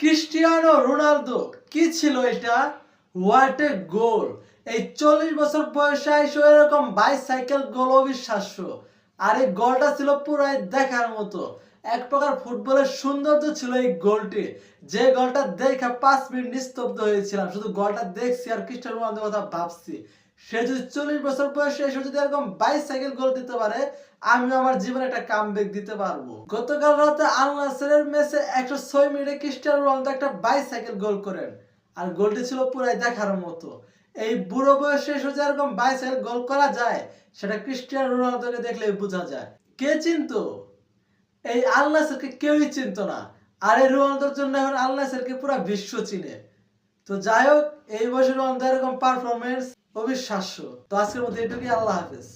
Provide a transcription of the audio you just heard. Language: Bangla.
ক্রিস্টিয়ানো রোনালদো, কি ছিল এটা? হোয়াট এ গোল এই চল্লিশ বছর বয়সে আইসো এরকম বাইসাইকেল গোল অবিশ্বাস্য। আর এই গোলটা ছিল পুরাই দেখার মতো। এক প্রকার ফুটবলের সৌন্দর্য ছিল এই গোলটি যে গোলটা দেখে পাঁচ মিনিট নিস্তব্ধ হয়েছিলাম। শুধু গোলটা দেখছি আর ক্রিস্টিয়ানো রোনালদোর কথা ভাবছি। সে যদি চল্লিশ বছর বয়সে এসে যদি এরকম বাইসাইকেল গোল দিতে পারে, আমিও আমার জীবনে একটা কামব্যাক দিতে পারব। গতকাল রাতে আল ম্যাচে একশো ছয় মিনিটে ক্রিস্টিয়ানো রোনালদো একটা বাইসাইকেল গোল করেন। আর গোলটি ছিল পুরাই দেখার মতো। এই বুড়ো বয়সে এসে যে এরকম বাইসাইকেল গোল করা যায়, সেটা ক্রিস্টিয়ানো রোনালদোকে দেখলে বোঝা যায়। কে চিনতো? এই আল নাসেরকে কেউই চিনতো না। আর এই রোনালদোর জন্য এখন আল নাসেরকে পুরো বিশ্ব চিনে। তো যাই হোক এই বছর এরকম পারফরমেন্স অবিশ্বাস্য। তো আজকের মধ্যে এটুকুই আল্লাহ হাফেজ।